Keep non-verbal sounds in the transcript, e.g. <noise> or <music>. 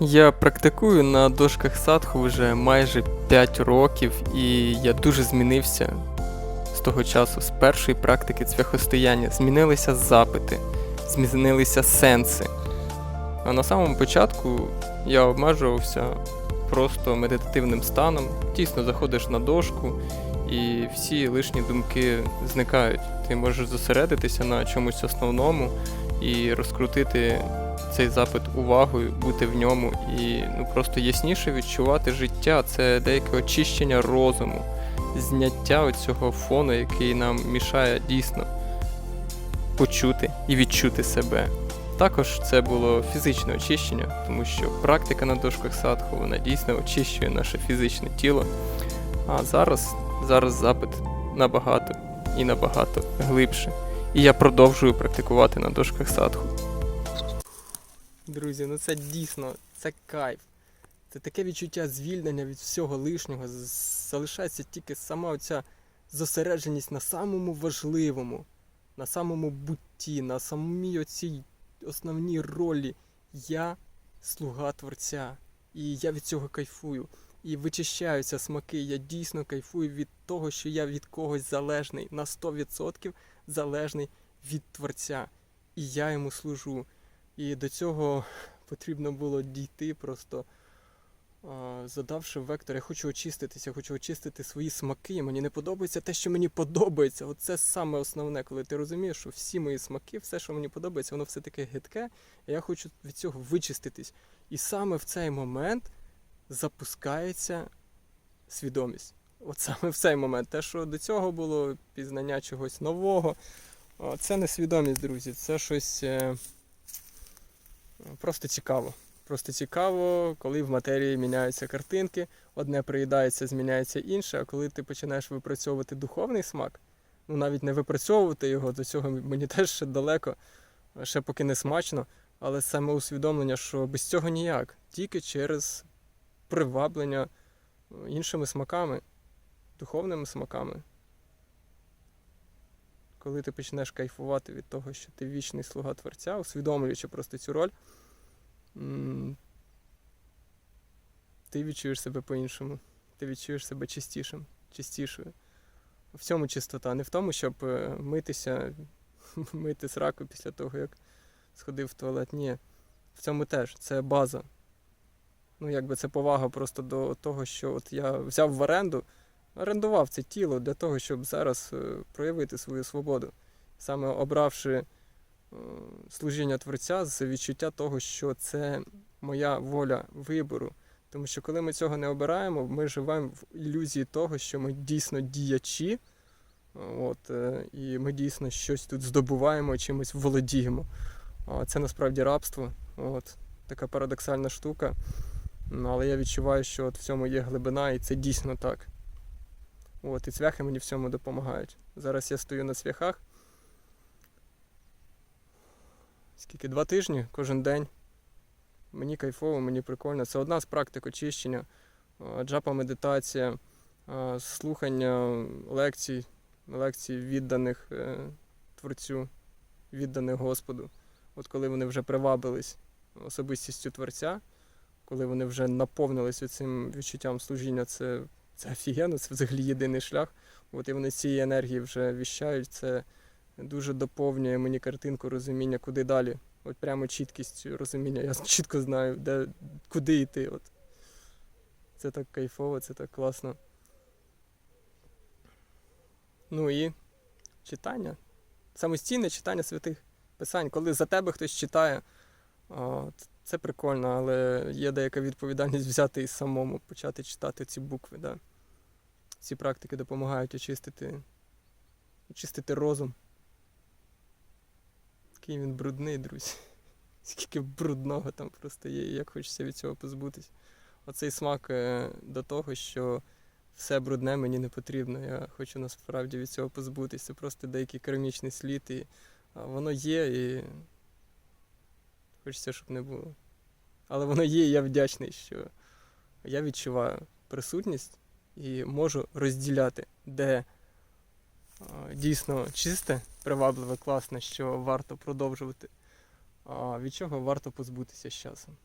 Я практикую на дошках садху вже майже 5 років, і я дуже змінився з того часу, з першої практики цвяхостояння. Змінилися запити, змінилися сенси. А на самому початку я обмежувався просто медитативним станом. Дійсно заходиш на дошку, і всі лишні думки зникають. Ти можеш зосередитися на чомусь основному і розкрутити цей запит увагою, бути в ньому і ну, просто ясніше відчувати життя. Це деяке очищення розуму, зняття цього фону, який нам мішає дійсно почути і відчути себе. Також це було фізичне очищення, тому що практика на дошках садху вона дійсно очищує наше фізичне тіло. А зараз, зараз запит набагато і набагато глибше. І я продовжую практикувати на дошках садху. Друзі, ну це дійсно це кайф. Це таке відчуття звільнення від всього лишнього. Залишається тільки сама оця зосередженість на самому важливому, на самому бутті, на самій оцій основній ролі. Я слуга Творця. І я від цього кайфую. І вичищаються смаки. Я дійсно кайфую від того, що я від когось залежний, на 100% залежний від Творця. І я йому служу. І до цього потрібно було дійти просто. Задавши вектор, я хочу очиститися, хочу очистити свої смаки. Мені не подобається те, що мені подобається. От це саме основне, коли ти розумієш, що всі мої смаки, все, що мені подобається, воно все таке гидке, і я хочу від цього вичиститись. І саме в цей момент запускається свідомість. От саме в цей момент. Те, що до цього було пізнання чогось нового, це не свідомість, друзі, це щось е, просто цікаво. Просто цікаво, коли в матерії міняються картинки, одне приїдається, зміняється інше, а коли ти починаєш випрацьовувати духовний смак, ну навіть не випрацьовувати його, до цього мені <laughs> теж ще далеко, ще поки не смачно, але саме усвідомлення, що без цього ніяк, тільки через приваблення іншими смаками, духовними смаками. Коли ти почнеш кайфувати від того, що ти вічний слуга Творця, усвідомлюючи просто цю роль, ти відчуєш себе по-іншому. Ти відчуєш себе чистішим, чистішою. В цьому чистота. Не в тому, щоб е, митися, <laughs> мити сраку після того, як сходив в туалет. Ні. В цьому теж. Це база. Ну, якби це повага просто до того, що от я взяв в оренду, орендував це тіло для того, щоб зараз е, проявити свою свободу. Саме обравши е, служіння Творця з відчуття того, що це моя воля вибору. Тому що коли ми цього не обираємо, ми живемо в ілюзії того, що ми дійсно діячі, от, е, і ми дійсно щось тут здобуваємо, чимось володіємо. Це насправді рабство. От, така парадоксальна штука. Ну, але я відчуваю, що от в цьому є глибина, і це дійсно так. От, і цвяхи мені в цьому допомагають. Зараз я стою на цвяхах. Скільки? Два тижні кожен день. Мені кайфово, мені прикольно. Це одна з практик очищення, джапа медитація, слухання лекцій, лекцій відданих е, творцю, відданих Господу. От коли вони вже привабились особистістю творця, коли вони вже наповнилися цим відчуттям служіння, це, це офігенно, це взагалі єдиний шлях. От і вони цієї енергії вже віщають. Це дуже доповнює мені картинку розуміння, куди далі. От прямо чіткість розуміння. Я чітко знаю, де, куди йти. От. Це так кайфово, це так класно. Ну і читання. Самостійне читання святих писань. Коли за тебе хтось читає, от, це прикольно, але є деяка відповідальність взяти і самому почати читати ці букви. Да? Ці практики допомагають очистити, очистити розум. Який він брудний, друзі. <laughs> Скільки брудного там просто є, і як хочеться від цього позбутись. Оцей смак е, до того, що все брудне мені не потрібно. Я хочу насправді від цього позбутися. Це просто деякий керамічний слід, і воно є, і хочеться, щоб не було. Але воно є, і я вдячний, що я відчуваю присутність і можу розділяти, де дійсно чисте, привабливе, класне, що варто продовжувати, а від чого варто позбутися з часом.